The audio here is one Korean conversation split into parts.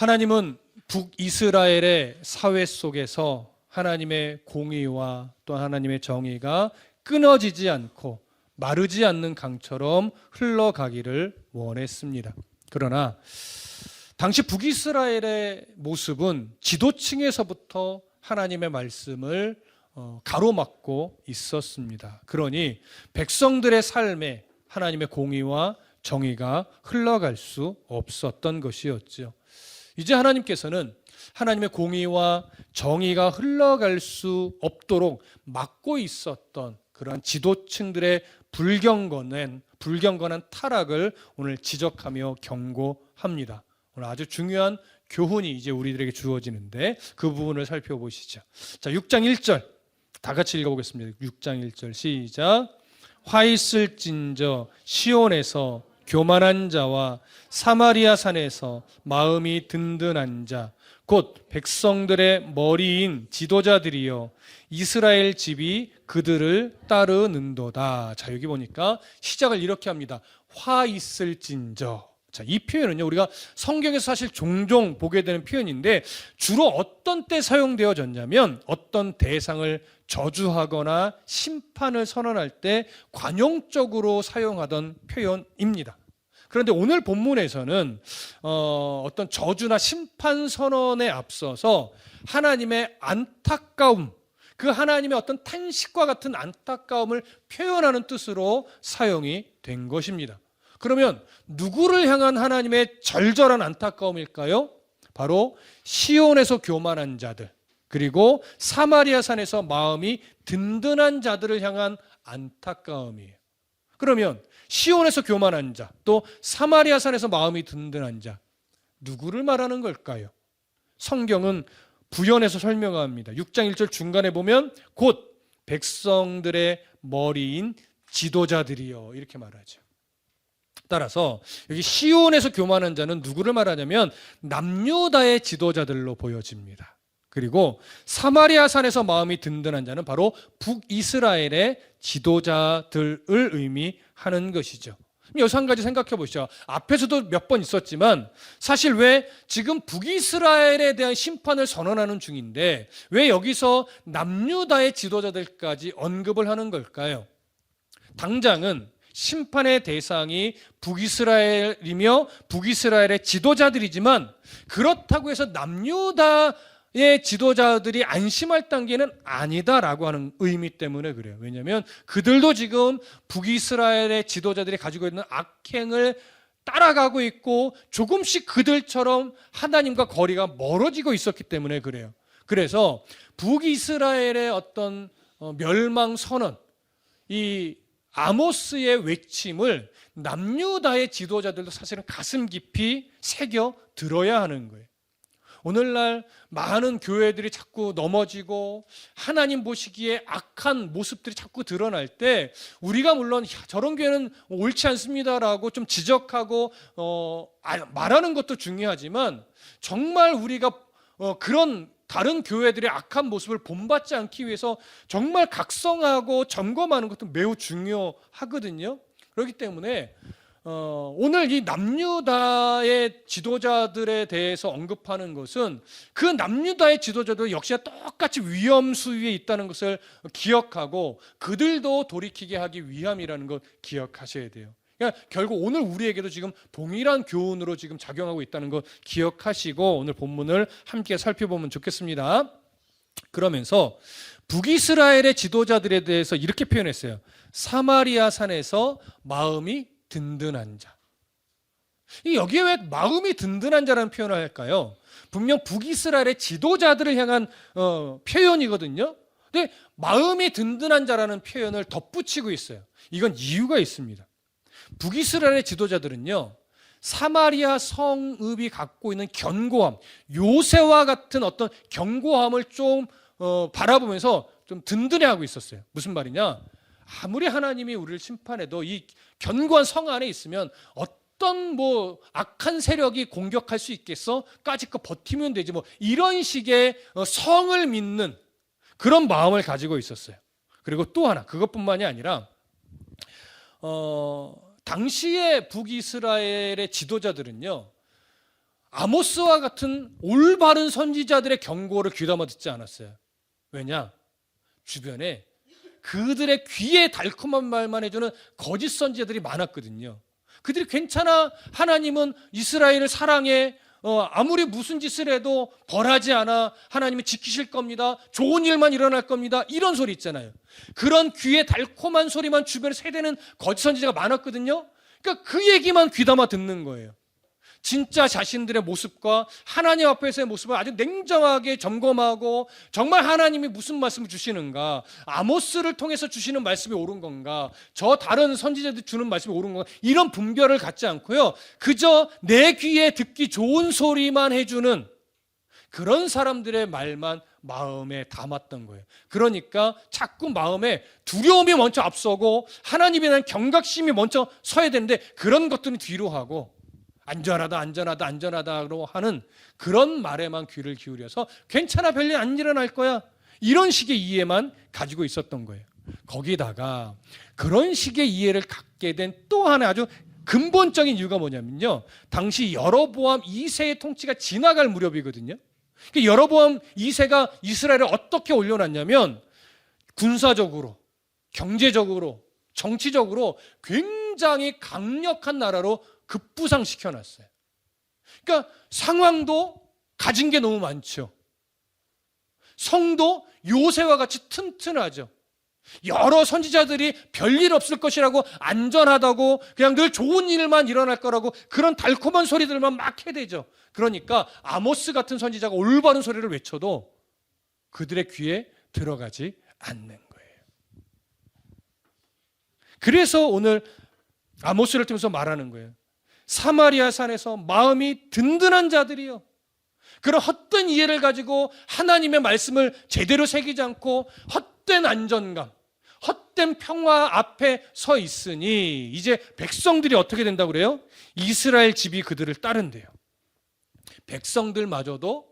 하나님은 북이스라엘의 사회 속에서 하나님의 공의와 또 하나님의 정의가 끊어지지 않고 마르지 않는 강처럼 흘러가기를 원했습니다. 그러나 당시 북이스라엘의 모습은 지도층에서부터 하나님의 말씀을 어, 가로막고 있었습니다. 그러니 백성들의 삶에 하나님의 공의와 정의가 흘러갈 수 없었던 것이었죠. 이제 하나님께서는 하나님의 공의와 정의가 흘러갈 수 없도록 막고 있었던 그러한 지도층들의 불경건한 불경건한 타락을 오늘 지적하며 경고합니다. 오늘 아주 중요한 교훈이 이제 우리들에게 주어지는데 그 부분을 살펴보시죠. 자, 6장 1절 다 같이 읽어보겠습니다. 6장 1절 시작. 화 있을진저 시온에서 교만한 자와 사마리아 산에서 마음이 든든한 자, 곧 백성들의 머리인 지도자들이여 이스라엘 집이 그들을 따르는도다. 자, 여기 보니까 시작을 이렇게 합니다. 화 있을진저. 자, 이 표현은요, 우리가 성경에서 사실 종종 보게 되는 표현인데, 주로 어떤 때 사용되어졌냐면, 어떤 대상을 저주하거나 심판을 선언할 때 관용적으로 사용하던 표현입니다. 그런데 오늘 본문에서는 어, 어떤 저주나 심판 선언에 앞서서 하나님의 안타까움, 그 하나님의 어떤 탄식과 같은 안타까움을 표현하는 뜻으로 사용이 된 것입니다. 그러면 누구를 향한 하나님의 절절한 안타까움일까요? 바로 시온에서 교만한 자들, 그리고 사마리아 산에서 마음이 든든한 자들을 향한 안타까움이에요. 그러면 시온에서 교만한 자, 또 사마리아 산에서 마음이 든든한 자, 누구를 말하는 걸까요? 성경은 부연해서 설명합니다. 6장 1절 중간에 보면 곧 백성들의 머리인 지도자들이요. 이렇게 말하죠. 따라서 여기 시온에서 교만한 자는 누구를 말하냐면 남유다의 지도자들로 보여집니다. 그리고 사마리아 산에서 마음이 든든한 자는 바로 북이스라엘의 지도자들을 의미하는 것이죠. 여기서 한 가지 생각해 보시죠. 앞에서도 몇 번 있었지만 사실 왜 지금 북이스라엘에 대한 심판을 선언하는 중인데 왜 여기서 남유다의 지도자들까지 언급을 하는 걸까요? 당장은 심판의 대상이 북이스라엘이며 북이스라엘의 지도자들이지만 그렇다고 해서 남유다 의 지도자들이 안심할 단계는 아니다라고 하는 의미 때문에 그래요. 왜냐하면 그들도 지금 북이스라엘의 지도자들이 가지고 있는 악행을 따라가고 있고 조금씩 그들처럼 하나님과 거리가 멀어지고 있었기 때문에 그래요. 그래서 북이스라엘의 어떤 어, 멸망 선언, 이 아모스의 외침을 남유다의 지도자들도 사실은 가슴 깊이 새겨 들어야 하는 거예요. 오늘날 많은 교회들이 자꾸 넘어지고 하나님 보시기에 악한 모습들이 자꾸 드러날 때 우리가 물론 야, 저런 교회는 옳지 않습니다라고 좀 지적하고 어, 말하는 것도 중요하지만 정말 우리가 어, 그런 다른 교회들의 악한 모습을 본받지 않기 위해서 정말 각성하고 점검하는 것도 매우 중요하거든요. 그렇기 때문에 어, 오늘 이 남유다의 지도자들에 대해서 언급하는 것은 그 남유다의 지도자도 역시 똑같이 위험 수위에 있다는 것을 기억하고 그들도 돌이키게 하기 위함이라는 것 기억하셔야 돼요. 그러니까 결국 오늘 우리에게도 지금 동일한 교훈으로 지금 작용하고 있다는 것 기억하시고 오늘 본문을 함께 살펴보면 좋겠습니다. 그러면서 북이스라엘의 지도자들에 대해서 이렇게 표현했어요. 사마리아 산에서 마음이 든든한 자. 여기에 왜 마음이 든든한 자라는 표현을 할까요? 분명 북이스라엘의 지도자들을 향한 어, 표현이거든요. 근데 마음이 든든한 자라는 표현을 덧붙이고 있어요. 이건 이유가 있습니다. 북이스라엘의 지도자들은요. 사마리아 성읍이 갖고 있는 견고함, 요새와 같은 어떤 견고함을 좀 어, 바라보면서 좀 든든해하고 있었어요. 무슨 말이냐? 아무리 하나님이 우리를 심판해도 이 견고한 성 안에 있으면 어떤 뭐 악한 세력이 공격할 수 있겠어? 까짓거 버티면 되지 뭐 이런 식의 어, 성을 믿는 그런 마음을 가지고 있었어요. 그리고 또 하나 그것뿐만이 아니라 어 당시의 북이스라엘의 지도자들은요 아모스와 같은 올바른 선지자들의 경고를 귀담아 듣지 않았어요. 왜냐? 주변에 그들의 귀에 달콤한 말만 해주는 거짓 선지자들이 많았거든요. 그들이 괜찮아. 하나님은 이스라엘을 사랑해. 어, 아무리 무슨 짓을 해도 벌하지 않아. 하나님이 지키실 겁니다. 좋은 일만 일어날 겁니다. 이런 소리 있잖아요. 그런 귀에 달콤한 소리만 주변에 세대는 거짓 선지자가 많았거든요. 그러니까 그 얘기만 귀담아 듣는 거예요. 진짜 자신들의 모습과 하나님 앞에서의 모습을 아주 냉정하게 점검하고 정말 하나님이 무슨 말씀을 주시는가 아모스를 통해서 주시는 말씀이 옳은 건가 저 다른 선지자들 주는 말씀이 옳은 건가 이런 분별을 갖지 않고요 그저 내 귀에 듣기 좋은 소리만 해주는 그런 사람들의 말만 마음에 담았던 거예요. 그러니까 자꾸 마음에 두려움이 먼저 앞서고 하나님에 대한 경각심이 먼저 서야 되는데 그런 것들은 뒤로 하고 안전하다 안전하다 안전하다로 하는 그런 말에만 귀를 기울여서 괜찮아 별일 안 일어날 거야 이런 식의 이해만 가지고 있었던 거예요. 거기다가 그런 식의 이해를 갖게 된 또 하나 아주 근본적인 이유가 뭐냐면요. 당시 여로보암 2세의 통치가 지나갈 무렵이거든요. 그 여로보암 2세가 이스라엘을 어떻게 올려놨냐면 군사적으로, 경제적으로, 정치적으로 굉장히 강력한 나라로 급부상시켜 놨어요. 그러니까 상황도 가진 게 너무 많죠. 성도 요새와 같이 튼튼하죠. 여러 선지자들이 별일 없을 것이라고 안전하다고 그냥 늘 좋은 일만 일어날 거라고 그런 달콤한 소리들만 막 해대죠. 그러니까 아모스 같은 선지자가 올바른 소리를 외쳐도 그들의 귀에 들어가지 않는 거예요. 그래서 오늘 아모스를 통해서 말하는 거예요. 사마리아 산에서 마음이 든든한 자들이요. 그런 헛된 이해를 가지고 하나님의 말씀을 제대로 새기지 않고 헛된 안전감, 헛된 평화 앞에 서 있으니 이제 백성들이 어떻게 된다고 그래요? 이스라엘 집이 그들을 따른대요. 백성들마저도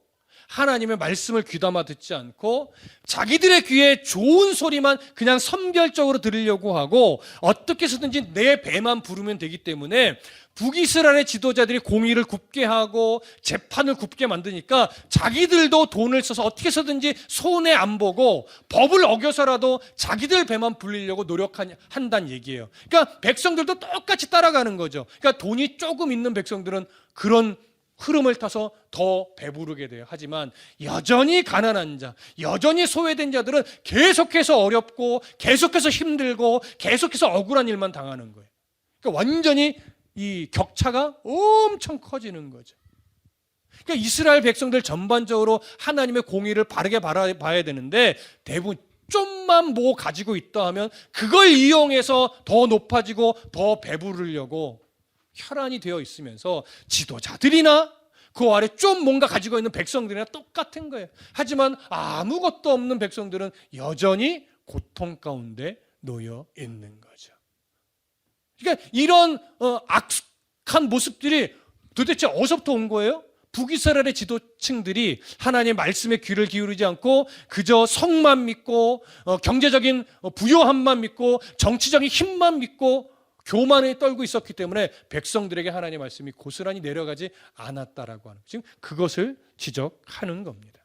하나님의 말씀을 귀담아 듣지 않고 자기들의 귀에 좋은 소리만 그냥 선별적으로 들으려고 하고 어떻게 해서든지 내 배만 부르면 되기 때문에 북이스라엘의 지도자들이 공의를 굽게 하고 재판을 굽게 만드니까 자기들도 돈을 써서 어떻게 해서든지 손해 안 보고 법을 어겨서라도 자기들 배만 불리려고 노력한다는 얘기예요. 그러니까 백성들도 똑같이 따라가는 거죠. 그러니까 돈이 조금 있는 백성들은 그런 흐름을 타서 더 배부르게 돼요. 하지만 여전히 가난한 자, 여전히 소외된 자들은 계속해서 어렵고 계속해서 힘들고 계속해서 억울한 일만 당하는 거예요. 그러니까 완전히 이 격차가 엄청 커지는 거죠. 그러니까 이스라엘 백성들 전반적으로 하나님의 공의를 바르게 봐야 되는데 대부분 좀만 뭐 가지고 있다 하면 그걸 이용해서 더 높아지고 더 배부르려고 혈안이 되어 있으면서 지도자들이나 그 아래 좀 뭔가 가지고 있는 백성들이나 똑같은 거예요. 하지만 아무것도 없는 백성들은 여전히 고통 가운데 놓여 있는 거죠. 그러니까 이런 어, 악한 모습들이 도대체 어디서부터 온 거예요? 북이스라엘의 지도층들이 하나님의 말씀에 귀를 기울이지 않고 그저 성만 믿고 어, 경제적인 부요함만 믿고 정치적인 힘만 믿고 교만에 떨고 있었기 때문에 백성들에게 하나님의 말씀이 고스란히 내려가지 않았다라고 하는 지금 그것을 지적하는 겁니다.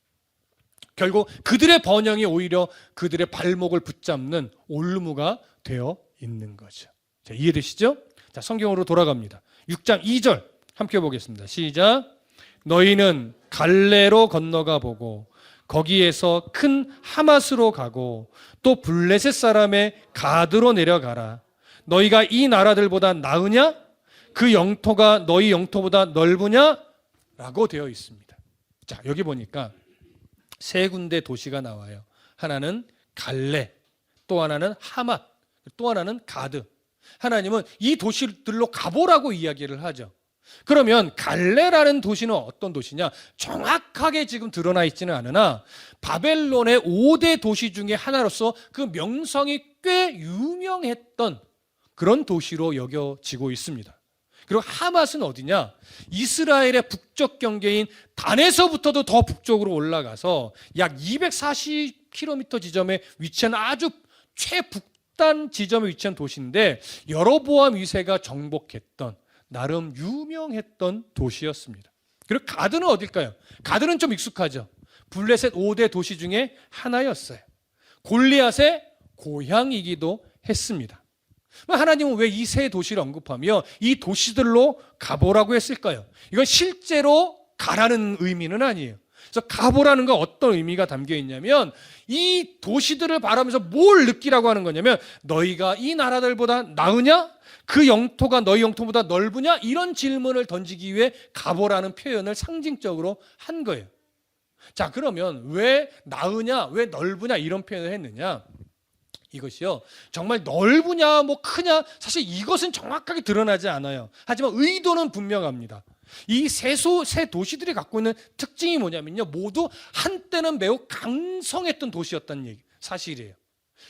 결국 그들의 번영이 오히려 그들의 발목을 붙잡는 올무가 되어 있는 거죠. 자, 이해되시죠? 자, 성경으로 돌아갑니다. 6장 2절 함께 보겠습니다. 시작. 너희는 갈레로 건너가 보고 거기에서 큰 하마스로 가고 또 블레셋 사람의 가드로 내려가라. 너희가 이 나라들보다 나으냐? 그 영토가 너희 영토보다 넓으냐? 라고 되어 있습니다. 자, 여기 보니까 세 군데 도시가 나와요. 하나는 갈레, 또 하나는 하맛, 또 하나는 가드. 하나님은 이 도시들로 가보라고 이야기를 하죠. 그러면 갈레라는 도시는 어떤 도시냐? 정확하게 지금 드러나 있지는 않으나 바벨론의 5대 도시 중에 하나로서 그 명성이 꽤 유명했던 그런 도시로 여겨지고 있습니다. 그리고 하맛은 어디냐? 이스라엘의 북쪽 경계인 단에서부터도 더 북쪽으로 올라가서 약 240km 지점에 위치한 아주 최북단 지점에 위치한 도시인데 여로보암 위세가 정복했던 나름 유명했던 도시였습니다. 그리고 가드는 어딜까요? 가드는 좀 익숙하죠. 블레셋 5대 도시 중에 하나였어요. 골리앗의 고향이기도 했습니다. 하나님은 왜 이 세 도시를 언급하며 이 도시들로 가보라고 했을까요? 이건 실제로 가라는 의미는 아니에요. 그래서 가보라는 건 어떤 의미가 담겨 있냐면 이 도시들을 바라면서 뭘 느끼라고 하는 거냐면 너희가 이 나라들보다 나으냐? 그 영토가 너희 영토보다 넓으냐? 이런 질문을 던지기 위해 가보라는 표현을 상징적으로 한 거예요. 자, 그러면 왜 나으냐? 왜 넓으냐? 이런 표현을 했느냐? 이것이요. 정말 넓으냐, 뭐 크냐, 사실 이것은 정확하게 드러나지 않아요. 하지만 의도는 분명합니다. 이 세소, 세 도시들이 갖고 있는 특징이 뭐냐면요. 모두 한때는 매우 강성했던 도시였다는 얘기, 사실이에요.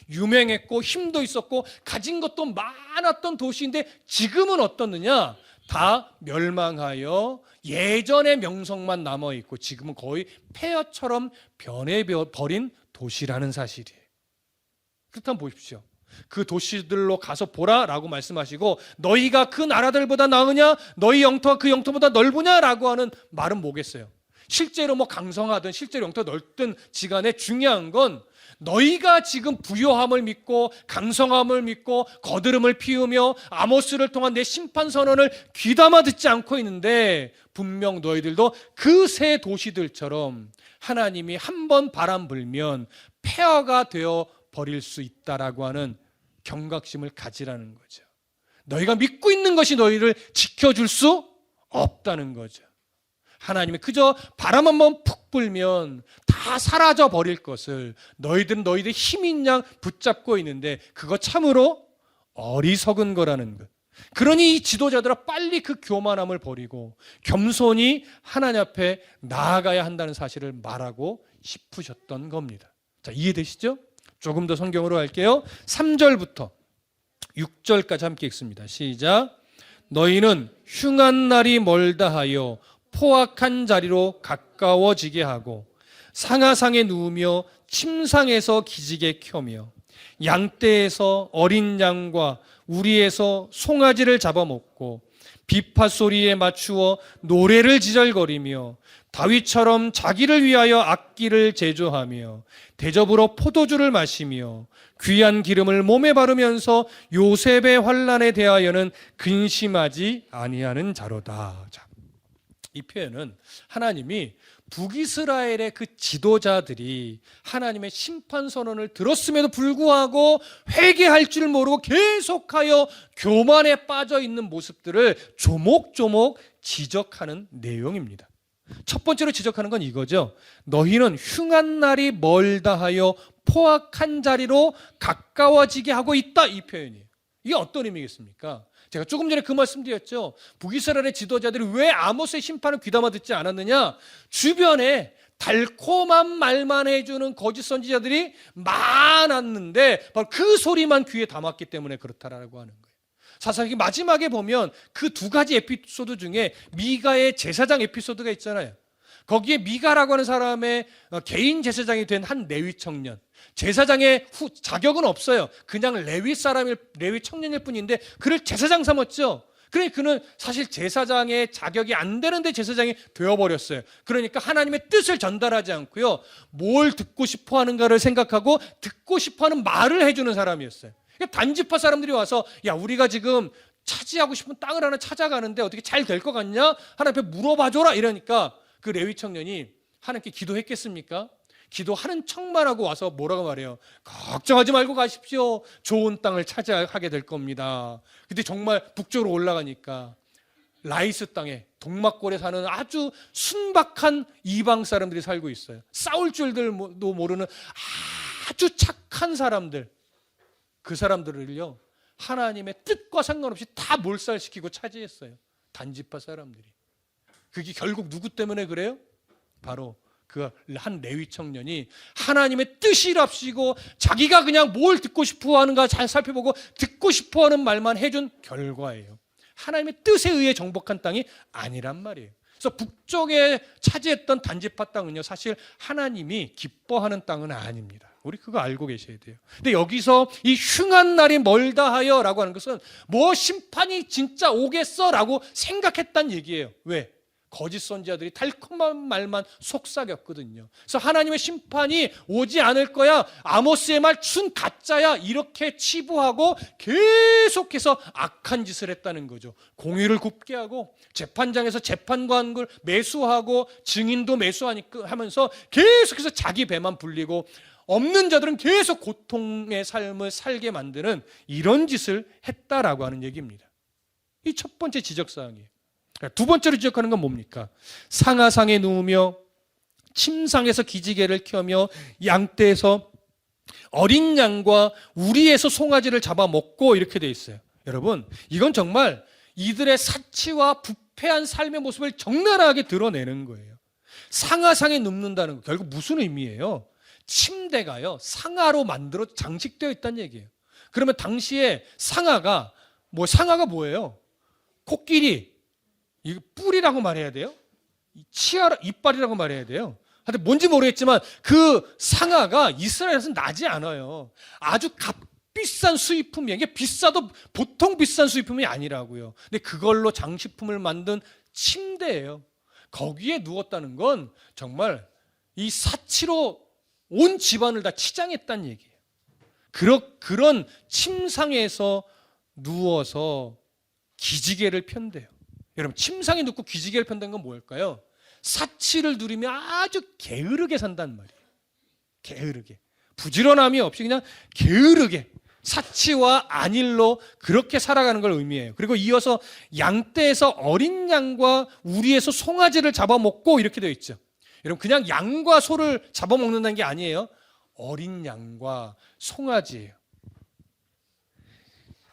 유명했고 힘도 있었고 가진 것도 많았던 도시인데 지금은 어떻느냐? 다 멸망하여 예전의 명성만 남아 있고 지금은 거의 폐허처럼 변해버린 도시라는 사실이에요. 그렇다면 보십시오. 그 도시들로 가서 보라 라고 말씀하시고 너희가 그 나라들보다 나으냐 너희 영토가 그 영토보다 넓으냐 라고 하는 말은 뭐겠어요? 실제로 뭐 강성하든 실제로 영토가 넓든 지간에 중요한 건 너희가 지금 부요함을 믿고 강성함을 믿고 거드름을 피우며 아모스를 통한 내 심판 선언을 귀담아 듣지 않고 있는데 분명 너희들도 그 세 도시들처럼 하나님이 한 번 바람 불면 폐허가 되어 버릴 수 있다라고 하는 경각심을 가지라는 거죠. 너희가 믿고 있는 것이 너희를 지켜줄 수 없다는 거죠. 하나님이 그저 바람 한번 푹 불면 다 사라져 버릴 것을 너희들은 너희들 힘인 양 붙잡고 있는데 그거 참으로 어리석은 거라는 것. 그러니 이 지도자들은 빨리 그 교만함을 버리고 겸손히 하나님 앞에 나아가야 한다는 사실을 말하고 싶으셨던 겁니다. 자, 이해되시죠? 조금 더 성경으로 할게요. 3절부터 6절까지 함께 읽습니다. 시작. 너희는 흉한 날이 멀다 하여 포악한 자리로 가까워지게 하고 상하상에 누우며 침상에서 기지개 켜며 양떼에서 어린 양과 우리에서 송아지를 잡아먹고 비파 소리에 맞추어 노래를 지절거리며 다윗처럼 자기를 위하여 악기를 제조하며 대접으로 포도주를 마시며 귀한 기름을 몸에 바르면서 요셉의 환란에 대하여는 근심하지 아니하는 자로다. 자, 이 표현은 하나님이 북이스라엘의 그 지도자들이 하나님의 심판 선언을 들었음에도 불구하고 회개할 줄 모르고 계속하여 교만에 빠져 있는 모습들을 조목조목 지적하는 내용입니다. 첫 번째로 지적하는 건 이거죠. 너희는 흉한 날이 멀다 하여 포악한 자리로 가까워지게 하고 있다 이 표현이에요. 이게 어떤 의미겠습니까? 제가 조금 전에 그 말씀드렸죠. 북이스라엘의 지도자들이 왜 아모스의 심판을 귀담아 듣지 않았느냐? 주변에 달콤한 말만 해주는 거짓 선지자들이 많았는데 바로 그 소리만 귀에 담았기 때문에 그렇다라고 하는. 사사기 마지막에 보면 그 두 가지 에피소드 중에 미가의 제사장 에피소드가 있잖아요. 거기에 미가라고 하는 사람의 어, 개인 제사장이 된 한 레위 청년. 제사장의 후, 자격은 없어요. 그냥 레위 사람일 레위 청년일 뿐인데 그를 제사장 삼았죠. 그러니 그는 사실 제사장의 자격이 안 되는데 제사장이 되어버렸어요. 그러니까 하나님의 뜻을 전달하지 않고요. 뭘 듣고 싶어 하는가를 생각하고 듣고 싶어 하는 말을 해주는 사람이었어요. 단지파 사람들이 와서 야, 우리가 지금 차지하고 싶은 땅을 하나 찾아가는데 어떻게 잘 될 것 같냐? 하나님 앞에 물어봐줘라. 이러니까 그 레위 청년이 하나님께 기도했겠습니까? 기도하는 척만 하고 와서 뭐라고 말해요? 걱정하지 말고 가십시오. 좋은 땅을 차지하게 될 겁니다. 근데 정말 북쪽으로 올라가니까 라이스 땅에 동막골에 사는 아주 순박한 이방 사람들이 살고 있어요. 싸울 줄도 모르는 아주 착한 사람들. 그 사람들을요. 하나님의 뜻과 상관없이 다 몰살시키고 차지했어요. 단지파 사람들이. 그게 결국 누구 때문에 그래요? 바로 그 한 레위 청년이 하나님의 뜻이랍시고 자기가 그냥 뭘 듣고 싶어 하는가 잘 살펴보고 듣고 싶어 하는 말만 해준 결과예요. 하나님의 뜻에 의해 정복한 땅이 아니란 말이에요. 그래서 북쪽에 차지했던 단지파 땅은요, 사실 하나님이 기뻐하는 땅은 아닙니다. 우리 그거 알고 계셔야 돼요. 근데 여기서 이 흉한 날이 멀다 하여 라고 하는 것은 뭐 심판이 진짜 오겠어 라고 생각했단 얘기예요. 왜? 거짓 선지자들이 달콤한 말만 속삭였거든요. 그래서 하나님의 심판이 오지 않을 거야. 아모스의 말춘 가짜야. 이렇게 치부하고 계속해서 악한 짓을 했다는 거죠. 공의를 굽게 하고 재판장에서 재판관을 매수하고 증인도 매수하니까 하면서 계속해서 자기 배만 불리고 없는 자들은 계속 고통의 삶을 살게 만드는 이런 짓을 했다라고 하는 얘기입니다. 이 첫 번째 지적 사항이에요. 두 번째로 지적하는 건 뭡니까? 상하상에 누우며 침상에서 기지개를 켜며 양떼에서 어린 양과 우리에서 송아지를 잡아먹고 이렇게 돼 있어요. 여러분, 이건 정말 이들의 사치와 부패한 삶의 모습을 적나라하게 드러내는 거예요. 상하상에 눕는다는 거 결국 무슨 의미예요? 침대가요 상하로 만들어 장식되어 있다는 얘기예요. 그러면 당시에 상하가 뭐 상하가 뭐예요? 코끼리 이 뿔이라고 말해야 돼요? 치아 이빨이라고 말해야 돼요. 하여튼 뭔지 모르겠지만 그 상하가 이스라엘에서는 나지 않아요. 아주 값비싼 수입품이에요. 이게 비싸도 보통 비싼 수입품이 아니라고요. 근데 그걸로 장식품을 만든 침대예요. 거기에 누웠다는 건 정말 이 사치로 온 집안을 다 치장했다는 얘기예요. 그러, 그런 침상에서 누워서 기지개를 편대요. 여러분 침상에 눕고 기지개를 편다는 건 뭘까요? 사치를 누리며 아주 게으르게 산단 말이에요. 게으르게. 부지런함이 없이 그냥 게으르게 사치와 안일로 그렇게 살아가는 걸 의미해요. 그리고 이어서 양떼에서 어린 양과 우리에서 송아지를 잡아먹고 이렇게 되어 있죠. 여러분 그냥 양과 소를 잡아먹는다는 게 아니에요. 어린 양과 송아지예요.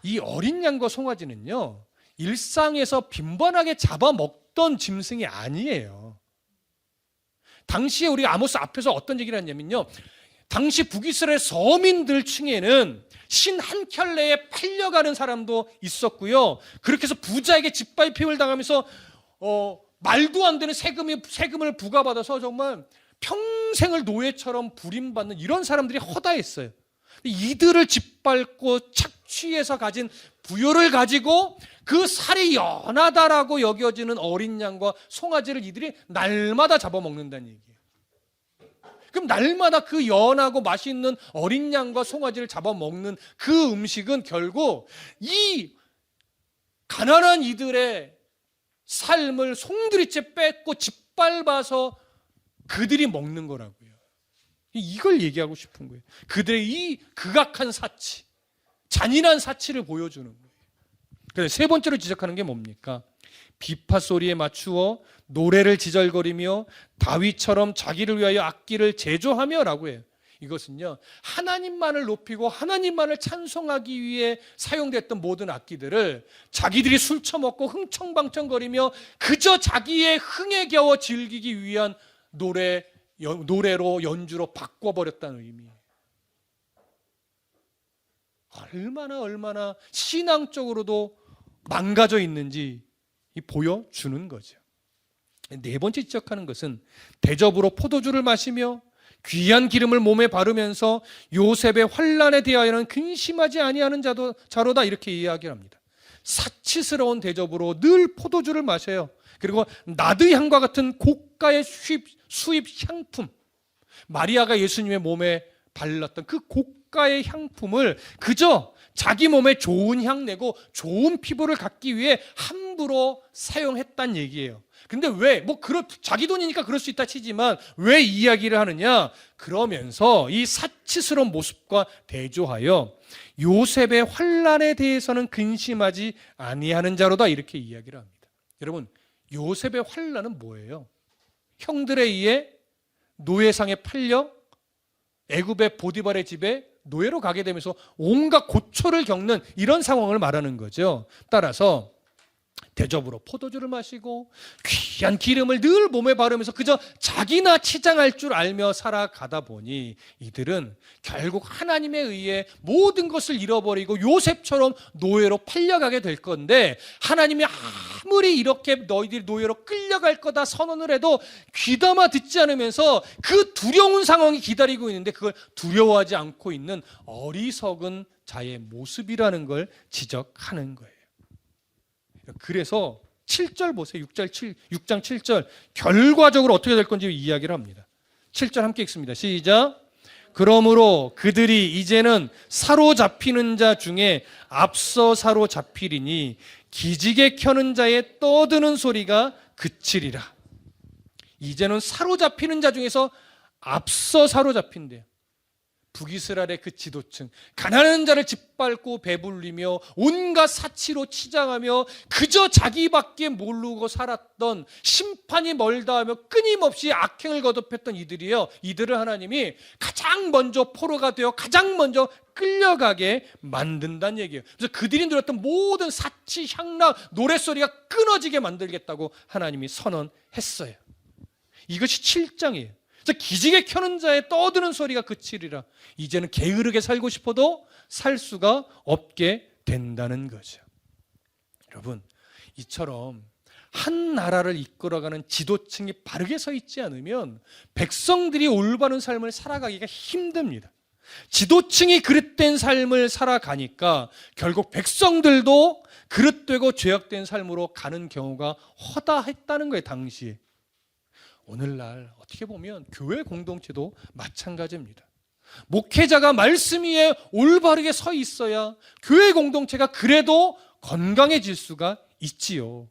이 어린 양과 송아지는요. 일상에서 빈번하게 잡아먹던 짐승이 아니에요. 당시에 우리 아모스 앞에서 어떤 얘기를 했냐면요. 당시 북이스라엘 서민들 층에는 신 한 켤레에 팔려가는 사람도 있었고요. 그렇게 해서 부자에게 짓밟힘을 당하면서 어, 말도 안 되는 세금이, 세금을 부과받아서 정말 평생을 노예처럼 부림받는 이런 사람들이 허다했어요. 이들을 짓밟고 착취해서 가진 부여를 가지고 그 살이 연하다라고 여겨지는 어린 양과 송아지를 이들이 날마다 잡아먹는다는 얘기예요. 그럼 날마다 그 연하고 맛있는 어린 양과 송아지를 잡아먹는 그 음식은 결국 이 가난한 이들의 삶을 송두리째 뺏고 짓밟아서 그들이 먹는 거라고요. 이걸 얘기하고 싶은 거예요. 그들의 이 극악한 사치, 잔인한 사치를 보여주는 거예요. 그래서 세 번째로 지적하는 게 뭡니까? 비파 소리에 맞추어 노래를 지절거리며 다윗처럼 자기를 위하여 악기를 제조하며라고 해요. 이것은요 하나님만을 높이고 하나님만을 찬송하기 위해 사용됐던 모든 악기들을 자기들이 술 처먹고 흥청방청거리며 그저 자기의 흥에 겨워 즐기기 위한 노래 연- 노래로 연주로 바꿔버렸다는 의미예요. 얼마나 얼마나 신앙적으로도 망가져 있는지 이 보여주는 거죠. 네 번째 지적하는 것은 대접으로 포도주를 마시며 귀한 기름을 몸에 바르면서 요셉의 환란에 대하여는 근심하지 아니하는 자도 자로다 이렇게 이야기합니다. 사치스러운 대접으로 늘 포도주를 마셔요. 그리고 나드 향과 같은 고가의 수입, 수입 향품 마리아가 예수님의 몸에 발랐던 그 고가의 향품을 그저 자기 몸에 좋은 향 내고 좋은 피부를 갖기 위해 함부로 사용했단 얘기예요. 근데 왜? 뭐 그렇 자기 돈이니까 그럴 수 있다 치지만 왜 이야기를 하느냐? 그러면서 이 사치스러운 모습과 대조하여 요셉의 환란에 대해서는 근심하지 아니하는 자로다 이렇게 이야기를 합니다. 여러분, 요셉의 환란은 뭐예요? 형들에 의해 노예상에 팔려 애굽의 보디발의 집에 노예로 가게 되면서 온갖 고초를 겪는 이런 상황을 말하는 거죠. 따라서 대접으로 포도주를 마시고 귀한 기름을 늘 몸에 바르면서 그저 자기나 치장할 줄 알며 살아가다 보니 이들은 결국 하나님에 의해 모든 것을 잃어버리고 요셉처럼 노예로 팔려가게 될 건데 하나님이 아무리 이렇게 너희들이 노예로 끌려갈 거다 선언을 해도 귀담아 듣지 않으면서 그 두려운 상황이 기다리고 있는데 그걸 두려워하지 않고 있는 어리석은 자의 모습이라는 걸 지적하는 거예요. 그래서 7절 보세요. 6절 7, 6장 7절. 결과적으로 어떻게 될 건지 이야기를 합니다. 7절 함께 읽습니다. 시작. 그러므로 그들이 이제는 사로잡히는 자 중에 앞서 사로잡히리니 기지개 켜는 자의 떠드는 소리가 그치리라. 이제는 사로잡히는 자 중에서 앞서 사로잡힌대요. 북이스라엘의 그 지도층, 가난한 자를 짓밟고 배불리며 온갖 사치로 치장하며 그저 자기밖에 모르고 살았던 심판이 멀다 하며 끊임없이 악행을 거듭했던 이들이요. 이들을 하나님이 가장 먼저 포로가 되어 가장 먼저 끌려가게 만든다는 얘기예요. 그래서 그들이 누렸던 모든 사치, 향락, 노랫소리가 끊어지게 만들겠다고 하나님이 선언했어요. 이것이 7장이에요. 기지개 켜는 자의 떠드는 소리가 그치리라. 이제는 게으르게 살고 싶어도 살 수가 없게 된다는 거죠. 여러분, 이처럼 한 나라를 이끌어가는 지도층이 바르게 서 있지 않으면 백성들이 올바른 삶을 살아가기가 힘듭니다. 지도층이 그릇된 삶을 살아가니까 결국 백성들도 그릇되고 죄악된 삶으로 가는 경우가 허다했다는 거예요, 당시에. 오늘날 어떻게 보면 교회 공동체도 마찬가지입니다. 목회자가 말씀 위에 올바르게 서 있어야 교회 공동체가 그래도 건강해질 수가 있지요.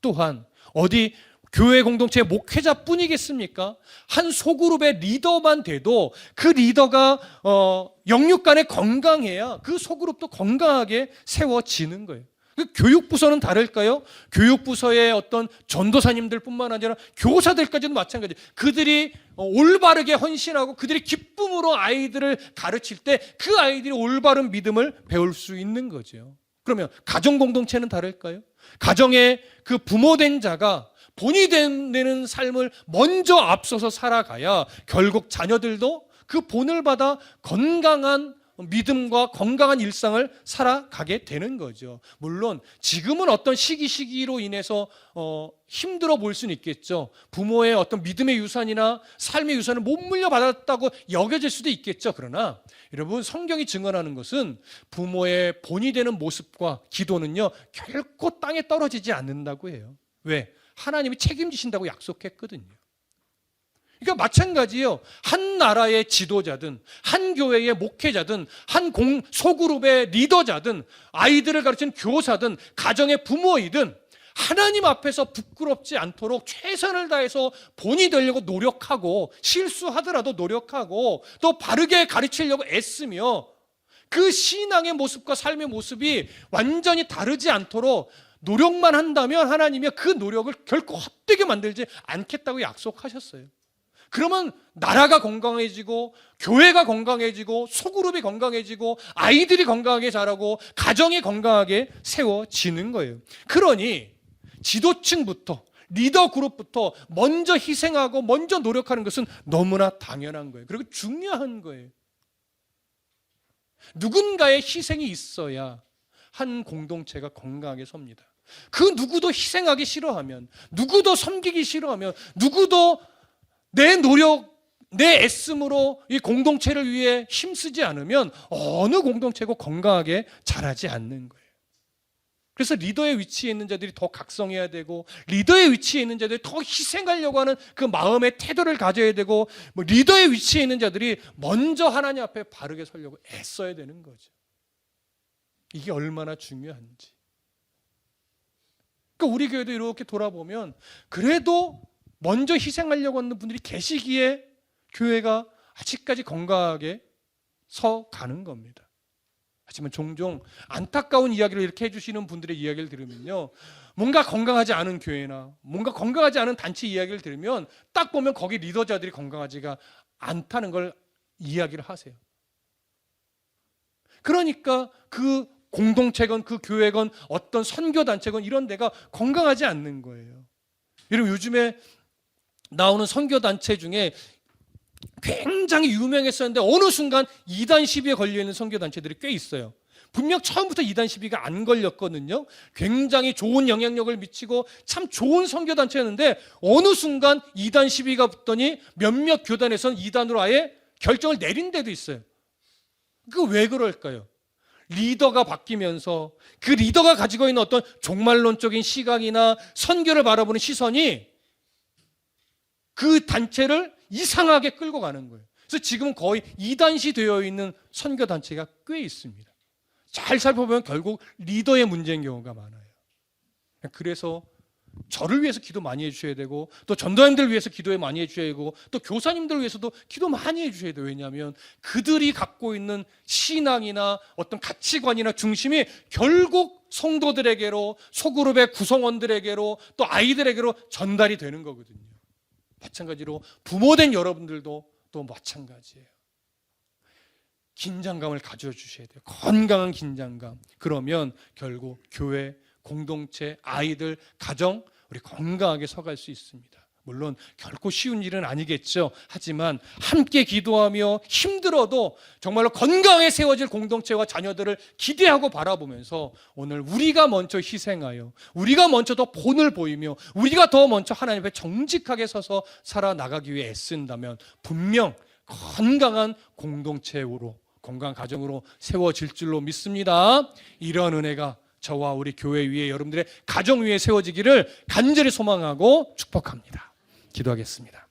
또한 어디 교회 공동체 목회자뿐이겠습니까? 한 소그룹의 리더만 돼도 그 리더가 어, 영육 간에 건강해야 그 소그룹도 건강하게 세워지는 거예요. 그 교육부서는 다를까요? 교육부서의 어떤 전도사님들뿐만 아니라 교사들까지도 마찬가지. 그들이 어, 올바르게 헌신하고 그들이 기쁨으로 아이들을 가르칠 때 그 아이들이 올바른 믿음을 배울 수 있는 거죠. 그러면 가정 공동체는 다를까요? 가정의 그 부모된 자가 본이 되는 삶을 먼저 앞서서 살아가야 결국 자녀들도 그 본을 받아 건강한 믿음과 건강한 일상을 살아가게 되는 거죠. 물론 지금은 어떤 시기 시기로 인해서 어, 힘들어 보일 수는 있겠죠. 부모의 어떤 믿음의 유산이나 삶의 유산을 못 물려받았다고 여겨질 수도 있겠죠. 그러나 여러분 성경이 증언하는 것은 부모의 본이 되는 모습과 기도는요 결코 땅에 떨어지지 않는다고 해요. 왜? 하나님이 책임지신다고 약속했거든요. 그러니까 마찬가지예요. 한 나라의 지도자든 한 교회의 목회자든 한 공 소그룹의 리더자든 아이들을 가르치는 교사든 가정의 부모이든 하나님 앞에서 부끄럽지 않도록 최선을 다해서 본이 되려고 노력하고 실수하더라도 노력하고 또 바르게 가르치려고 애쓰며 그 신앙의 모습과 삶의 모습이 완전히 다르지 않도록 노력만 한다면 하나님이 그 노력을 결코 헛되게 만들지 않겠다고 약속하셨어요. 그러면 나라가 건강해지고 교회가 건강해지고 소그룹이 건강해지고 아이들이 건강하게 자라고 가정이 건강하게 세워지는 거예요. 그러니 지도층부터 리더 그룹부터 먼저 희생하고 먼저 노력하는 것은 너무나 당연한 거예요. 그리고 중요한 거예요. 누군가의 희생이 있어야 한 공동체가 건강하게 섭니다. 그 누구도 희생하기 싫어하면, 누구도 섬기기 싫어하면, 누구도 내 노력, 내 애씀으로 이 공동체를 위해 힘쓰지 않으면 어느 공동체고 건강하게 자라지 않는 거예요. 그래서 리더의 위치에 있는 자들이 더 각성해야 되고 리더의 위치에 있는 자들이 더 희생하려고 하는 그 마음의 태도를 가져야 되고 뭐 리더의 위치에 있는 자들이 먼저 하나님 앞에 바르게 서려고 애써야 되는 거죠. 이게 얼마나 중요한지. 그러니까 우리 교회도 이렇게 돌아보면 그래도 먼저 희생하려고 하는 분들이 계시기에 교회가 아직까지 건강하게 서 가는 겁니다. 하지만 종종 안타까운 이야기를 이렇게 해주시는 분들의 이야기를 들으면요. 뭔가 건강하지 않은 교회나 뭔가 건강하지 않은 단체 이야기를 들으면 딱 보면 거기 리더자들이 건강하지가 않다는 걸 이야기를 하세요. 그러니까 그 공동체건 그 교회건 어떤 선교단체건 이런 데가 건강하지 않는 거예요. 여러분 요즘에 나오는 선교 단체 중에 굉장히 유명했었는데 어느 순간 이단 시비에 걸려 있는 선교 단체들이 꽤 있어요. 분명 처음부터 이단 시비가 안 걸렸거든요. 굉장히 좋은 영향력을 미치고 참 좋은 선교 단체였는데 어느 순간 이단 시비가 붙더니 몇몇 교단에서는 이단으로 아예 결정을 내린 데도 있어요. 그 왜 그럴까요? 리더가 바뀌면서 그 리더가 가지고 있는 어떤 종말론적인 시각이나 선교를 바라보는 시선이 그 단체를 이상하게 끌고 가는 거예요. 그래서 지금 거의 이단시 되어 있는 선교 단체가 꽤 있습니다. 잘 살펴보면 결국 리더의 문제인 경우가 많아요. 그래서 저를 위해서 기도 많이 해주셔야 되고 또 전도사님들 위해서 기도 많이 해주셔야 되고 또 교사님들 위해서도 기도 많이 해주셔야 돼요. 왜냐하면 그들이 갖고 있는 신앙이나 어떤 가치관이나 중심이 결국 성도들에게로 소그룹의 구성원들에게로 또 아이들에게로 전달이 되는 거거든요. 마찬가지로 부모된 여러분들도 또 마찬가지예요. 긴장감을 가져 주셔야 돼요. 건강한 긴장감. 그러면 결국 교회, 공동체, 아이들, 가정 우리 건강하게 서갈 수 있습니다. 물론 결코 쉬운 일은 아니겠죠. 하지만 함께 기도하며 힘들어도 정말로 건강하게 세워질 공동체와 자녀들을 기대하고 바라보면서 오늘 우리가 먼저 희생하여 우리가 먼저 더 본을 보이며 우리가 더 먼저 하나님 앞에 정직하게 서서 살아나가기 위해 애쓴다면 분명 건강한 공동체로 건강한 가정으로 세워질 줄로 믿습니다. 이런 은혜가 저와 우리 교회 위에 여러분들의 가정 위에 세워지기를 간절히 소망하고 축복합니다. 기도하겠습니다.